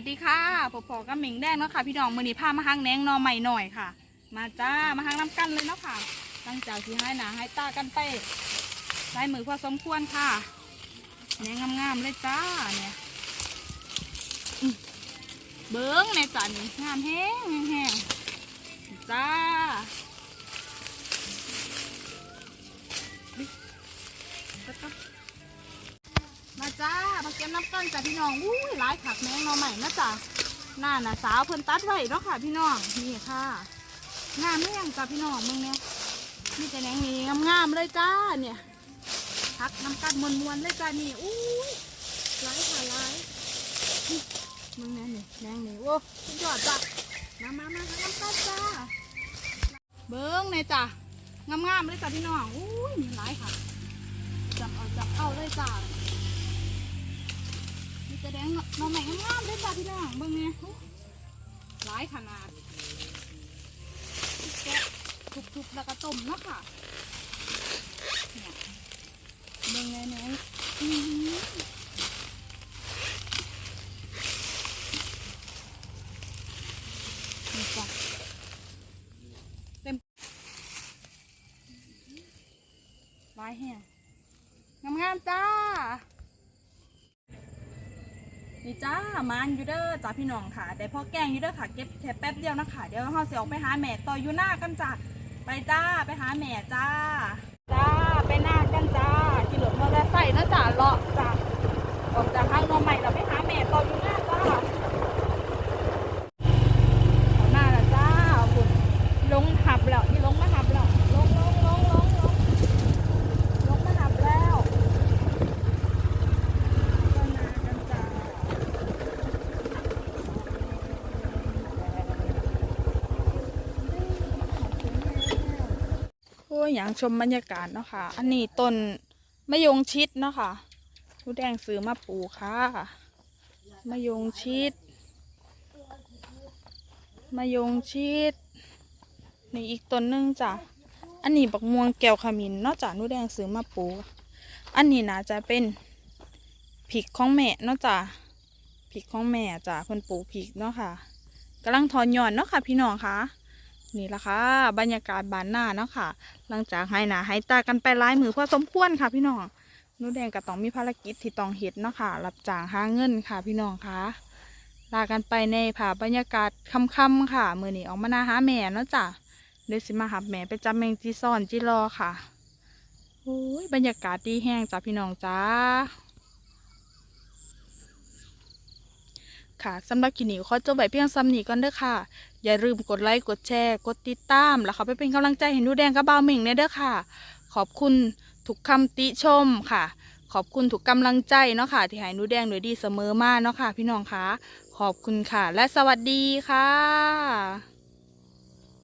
วัสดีค่ะปอปอกับเหม่งแดงเนาะค่ะ พี่น้องมือนี้ามาหังแนงนอใหม่หน่อยค่ะ มาจ้ามาหังน้ำกันเลยเนาะค่ะตั้งจากที่ให้หนาให้ตากันไปใช้มือพอสมควรค่ะแนงงามๆเลยจ้าเนี่ยอื้อเบิ้งในจานนี้งามแห้งแห้งจ้ากแล้วก็มาจ้า มาเก็บน้ำต้นจ้ะพี่น้องอุ้ยหลายขักแมงหนอใหม่นะจ๊ะหน้าน่ะสาวเพิ่นตัดไว้เนาะค่ะ พี่น้องนี่ค่ะงามแม่งจ้ะพี่น้องมึงเนี่ยนี่แต่แหนงนี่งามๆเลยจ้าเนี่ยพักน้ำกันมวนๆเลยจ้านี่อุ้ยหลายค่ะหลายมึงเนี่ยนี่แหนงนี่โอ้สุดยอดจ้ะมามามาน้ำกันจ้าเบิ้งเนี่ยจ้ะงามๆเลยจ้ะพี่น้องอุ้ยนี่หลายค่ะจับเอาจับเอาเลยจ้า มีแดงน้องใหม่งามๆเลยจ้าพี่น้องเบิ่งเนี่ยหลายขนาดแกะทุบๆแล้วก็ต้มเนาะค่ะเนี่ยเบิ่งเลยเนี่ยอื้อหือนี่จ้ะเต็มหลายแห้งงามๆจ้า นี่จ้ามานอยู่เด้อจ้าพี่น้องค่ะ แต่พ่อแกงอยู่เด้อค่ะ เก็บแค่แป๊บเดียวนะคะเดี๋ยวเราสิออกไปหาแม่ต่ออยู่หน้ากันจ้าไปจ้าไปหาแม่จ้า จ้าไปหน้ากันจ้าขี่รถมอเตอร์ไซค์นะจ้าเลาะจ้าออกจากห้างนอใหม่เราไปหาแม่ต่ออยู่หน้าจ้าเอาหน้าละจ้าคุณลงหับแล้วนี่ลงมาหับแล้วลงลงลงลงลงลงมาหับแล้วก็หน้ากันจ้า โอ้ยอย่างชมบรรยากาศเนาะค่ะ อันนี้ต้นมะยงชิดเนาะค่ะผู้แดงซื้อมาปลูกค่ะมะยงชิดมะยงชิดนี่อีกต้นนึงจ้ะอันนี้บักม่วงแก้วขมิ้นเนาะจ้ะนูแดงซื้อมาปลูกอันนี้น่าจะเป็นผิกของแม่เนาะจ้ะผิกของแม่จ้ะเพิ่นปลูกผิกเนาะค่ะกำลังถอนยอดเนาะค่ะ พี่น้องค่ะ นี่ละค่ะ บรรยากาศบานหน้าเนาะค่ะ หลังจากให้หนาให้ตากันไปหลายมือพอสมควรค่ะ พี่น้องนูแดงก็ต้องมีภารกิจที่ต้องเฮ็ดเนาะค่ะรับจ้างหาเงินค่ะ พี่น้องค่ะลากันไปในผ่าบรรยากาศค่ำๆค่ะ มือนี้ออกมานาหาแม่เนาะจ้ะเดี๋ยวสิมาหับแม่ไปจับแมงจีซ่อนจีรอค่ะโอ้ยบรรยากาศดีแห้งจ้ะพี่น้องจ้า ค่ะสำหรับคลิปนี้ขอจบไว้เพียงซ้ำนี้ก่อนเด้อค่ะ อย่าลืมกดไลค์กดแชร์ กดติดตาม แล้วเขาไปเป็นกำลังใจให้หนูแดงกับบ่าวเหม่งเนี่ยเด้อค่ะ ขอบคุณทุกคำติชมค่ะ ขอบคุณทุกกำลังใจเนาะค่ะ ที่ให้หนูแดงหนูดีเสมอมาเนาะค่ะ พี่น้องคะขอบคุณค่ะ และสวัสดีค่ะ